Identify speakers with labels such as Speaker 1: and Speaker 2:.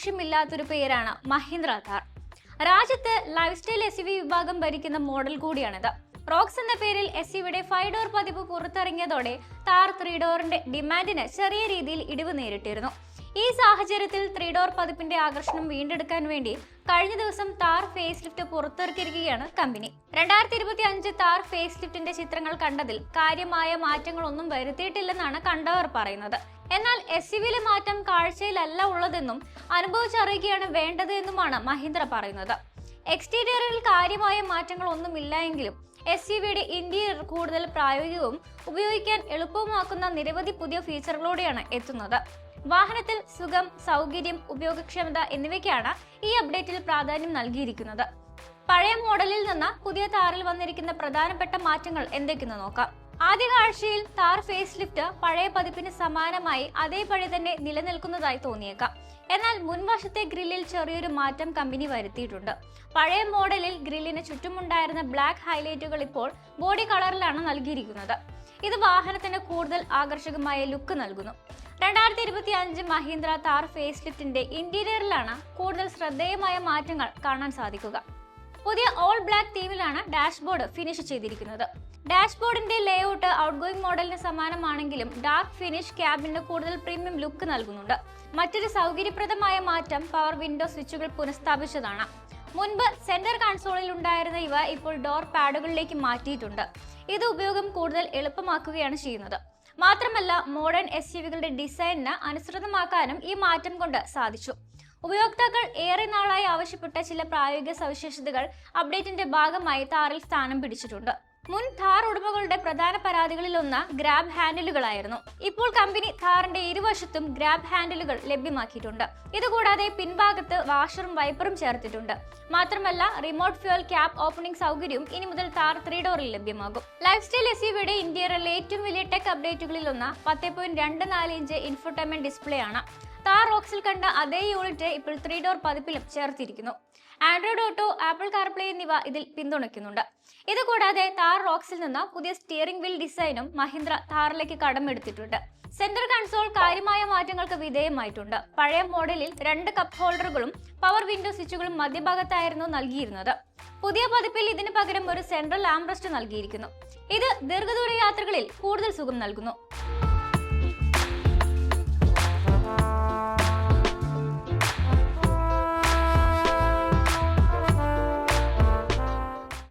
Speaker 1: ആവശ്യമില്ലാത്തൊരു പേരാണ് മഹീന്ദ്ര താർ രാജ്യത്ത് life style S വിഭാഗം ഭരിക്കുന്ന മോഡൽ കൂടിയാണിത്. റോക്സ് എന്ന പേരിൽ എസ് യുടെ ഫൈവ് ഡോർ പതിപ്പ് പുറത്തിറങ്ങിയതോടെ താർ ത്രീ ഡോറിന്റെ ഡിമാൻഡിന് ചെറിയ രീതിയിൽ ഇടിവ് നേരിട്ടിരുന്നു. ഈ സാഹചര്യത്തിൽ ത്രീ ഡോർ പതിപ്പിന്റെ ആകർഷണം വീണ്ടെടുക്കാൻ വേണ്ടി കഴിഞ്ഞ ദിവസം താർ ഫേസ് ലിഫ്റ്റ് പുറത്തിറക്കിയിരിക്കുകയാണ് കമ്പനി രണ്ടായിരത്തി ഇരുപത്തി അഞ്ച് താർ ഫേസ് ലിഫ്റ്റിന്റെ ചിത്രങ്ങൾ കണ്ടതിൽ കാര്യമായ മാറ്റങ്ങളൊന്നും വരുത്തിയിട്ടില്ലെന്നാണ് കണ്ടവർ പറയുന്നത്. എന്നാൽ എസ് യുവിലെ മാറ്റം കാഴ്ചയിലല്ല ഉള്ളതെന്നും അനുഭവിച്ചറിയുകയാണ് വേണ്ടത് എന്നുമാണ് മഹീന്ദ്ര പറയുന്നത്. എക്സ്റ്റീരിയറിൽ കാര്യമായ മാറ്റങ്ങൾ ഒന്നുമില്ല എങ്കിലും എസ് യു വിയുടെ ഇന്റീരിയർ കൂടുതൽ പ്രായോഗികവും ഉപയോഗിക്കാൻ എളുപ്പമാക്കുന്ന നിരവധി പുതിയ ഫീച്ചറുകളോടെയാണ് എത്തുന്നത്. വാഹനത്തിൽ സുഖം സൗകര്യം ഉപയോഗക്ഷമത എന്നിവയ്ക്കാണ് ഈ അപ്ഡേറ്റിൽ പ്രാധാന്യം നൽകിയിരിക്കുന്നത്. പഴയ മോഡലിൽ നിന്ന് പുതിയ താറിൽ വന്നിരിക്കുന്ന പ്രധാനപ്പെട്ട മാറ്റങ്ങൾ എന്തൊക്കെയെന്ന് നോക്കാം. ആദ്യ കാഴ്ചയിൽ താർ ഫേസ് ലിഫ്റ്റ് പഴയ പതിപ്പിന് സമാനമായി അതേപടി തന്നെ നിലനിൽക്കുന്നതായി തോന്നിയേക്കാം. എന്നാൽ മുൻവശത്തെ ഗ്രില്ലിൽ ചെറിയൊരു മാറ്റം കമ്പനി വരുത്തിയിട്ടുണ്ട്. പഴയ മോഡലിൽ ഗ്രില്ലിന് ചുറ്റുമുണ്ടായിരുന്ന ബ്ലാക്ക് ഹൈലൈറ്റുകൾ ഇപ്പോൾ ബോഡി കളറിലാണ് നൽകിയിരിക്കുന്നത്. ഇത് വാഹനത്തിന് കൂടുതൽ ആകർഷകമായ ലുക്ക് നൽകുന്നു. രണ്ടായിരത്തി ഇരുപത്തി അഞ്ച് മഹീന്ദ്ര താർ ഫേസ് ലിഫ്റ്റിന്റെ ഇന്റീരിയറിലാണ് കൂടുതൽ ശ്രദ്ധേയമായ മാറ്റങ്ങൾ കാണാൻ സാധിക്കുക. പുതിയ ഓൾ ബ്ലാക്ക് തീമിലാണ് ഡാഷ്ബോർഡ് ഫിനിഷ് ചെയ്തിരിക്കുന്നത്. ഡാഷ്ബോർഡിന്റെ ലേഔട്ട് ഔട്ട് ഗോയിങ് മോഡലിന് സമാനമാണെങ്കിലും ഡാർക്ക് ഫിനിഷ് ക്യാബിന് കൂടുതൽ പ്രീമിയം ലുക്ക് നൽകുന്നുണ്ട്. മറ്റൊരു സൗകര്യപ്രദമായ മാറ്റം പവർ വിൻഡോ സ്വിച്ചുകൾ പുനഃസ്ഥാപിച്ചതാണ്. മുൻപ് സെന്റർ കൺസോളിൽ ഉണ്ടായിരുന്ന ഇവ ഇപ്പോൾ ഡോർ പാഡുകളിലേക്ക് മാറ്റിയിട്ടുണ്ട്. ഇത് ഉപയോഗം കൂടുതൽ എളുപ്പമാക്കുകയാണ് ചെയ്യുന്നത്. മാത്രമല്ല മോഡേൺ എസ് യുവികളുടെ ഡിസൈനിന് അനുസൃതമാക്കാനും ഈ മാറ്റം കൊണ്ട് സാധിച്ചു. ഉപയോക്താക്കൾ ഏറെ നാളായി ആവശ്യപ്പെട്ട ചില പ്രായോഗിക സവിശേഷതകൾ അപ്ഡേറ്റിന്റെ ഭാഗമായി താറിൽ സ്ഥാനം പിടിച്ചിട്ടുണ്ട്. മുൻ ഥാർ ഉടമകളുടെ പ്രധാന പരാതികളിൽ ഒന്ന് ഗ്രാബ് ഹാൻഡിലുകളായിരുന്നു. ഇപ്പോൾ കമ്പനി ഥാറിന്റെ ഇരുവശത്തും ഗ്രാബ് ഹാൻഡിലുകൾ ലഭ്യമാക്കിയിട്ടുണ്ട്. ഇതുകൂടാതെ പിൻഭാഗത്ത് വാഷറും വൈപ്പറും ചേർത്തിട്ടുണ്ട്. മാത്രമല്ല റിമോട്ട് ഫ്യൂൽ ക്യാബ് ഓപ്പണിംഗ് സൗകര്യവും ഇനി മുതൽ താർ ത്രീ ഡോറിൽ ലഭ്യമാകും. ലൈഫ് സ്റ്റൈൽ എസ് യുടെ ഇന്ത്യയിലെ ഏറ്റവും വലിയ ടെക് അപ്ഡേറ്റുകളിൽ ഒന്ന് പത്ത് പോയിന്റ് രണ്ട് നാല് ഇഞ്ച് ഇൻഫോർട്ടൈൻമെന്റ് ഡിസ്പ്ലേ ആണ് താർ റോക്സിൽ കണ്ട അതേ യൂണിറ്റ് ഇപ്പോൾ ത്രീ ഡോർ പതിപ്പിലും ചേർത്തിരിക്കുന്നു. ആൻഡ്രോയിഡ് ഓട്ടോ ആപ്പിൾ കാർപ്ലേ എന്നിവ ഇതിൽ പിന്തുണയ്ക്കുന്നുണ്ട്. ഇതുകൂടാതെ താർ റോക്സിൽ നിന്ന് പുതിയ സ്റ്റിയറിംഗ് വീൽ ഡിസൈനും മഹീന്ദ്ര താറിലേക്ക് കടമെടുത്തിട്ടുണ്ട്. സെന്റർ കൺസോൾ കാര്യമായ മാറ്റങ്ങൾക്ക് വിധേയമായിട്ടുണ്ട്. പഴയ മോഡലിൽ രണ്ട് കപ്പ് ഹോൾഡറുകളും പവർ വിൻഡോ സ്വിച്ചുകളും മധ്യഭാഗത്തായിരുന്നു നൽകിയിരുന്നത്. പുതിയ പതിപ്പിൽ ഇതിന് പകരം ഒരു സെൻട്രൽ ആംബ്രസ്റ്റ് നൽകിയിരിക്കുന്നു. ഇത് ദീർഘദൂര യാത്രകളിൽ കൂടുതൽ സുഖം നൽകുന്നു.